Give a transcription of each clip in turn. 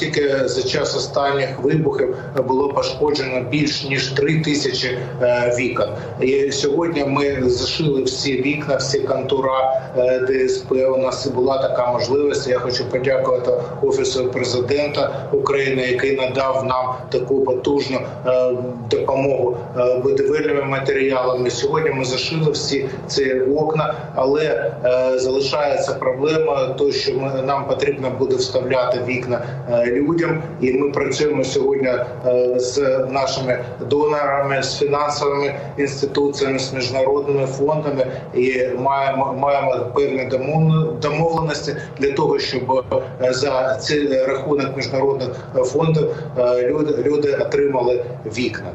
Тільки за час останніх вибухів було пошкоджено більш ніж три тисячі е, вікон. І сьогодні ми зашили всі вікна, всі контура е, ДСП. У нас була така можливість. Я хочу подякувати офісу президента України, який надав нам таку потужну е, допомогу будівельними матеріалами. Сьогодні ми зашили всі ці окна, але залишається проблема, то що нам потрібно буде вставляти вікна людям, і ми працюємо сьогодні е, з нашими донорами, з фінансовими інституціями, з міжнародними фондами. І маємо маємо певні домов- домовленості для того, щоб е, за цей рахунок міжнародних фондів е, люди люди отримали вікна.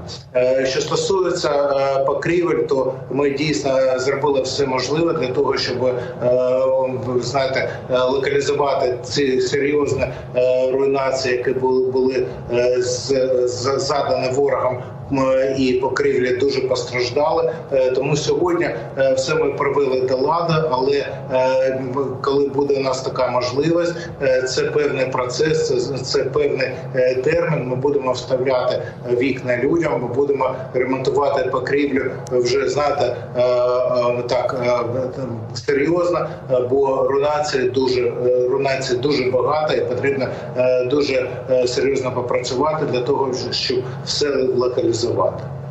Що стосується покрівель, то ми дійсно зробили все можливе для того, щоб знаєте, локалізувати ці серйозні е, руйнації, які були, були е, з- з- задані ворогом. І покрівлі дуже постраждали, Е, тому сьогодні е, все ми привели до ладу. Але е, коли буде у нас така можливість, це певний процес, це, це певний термін. Ми будемо вставляти вікна людям. Ми будемо ремонтувати покрівлю вже знаєте так серйозно, бо руйнації дуже е, дуже багато, і потрібно дуже серйозно попрацювати для того, щоб все локалізувати. There's a.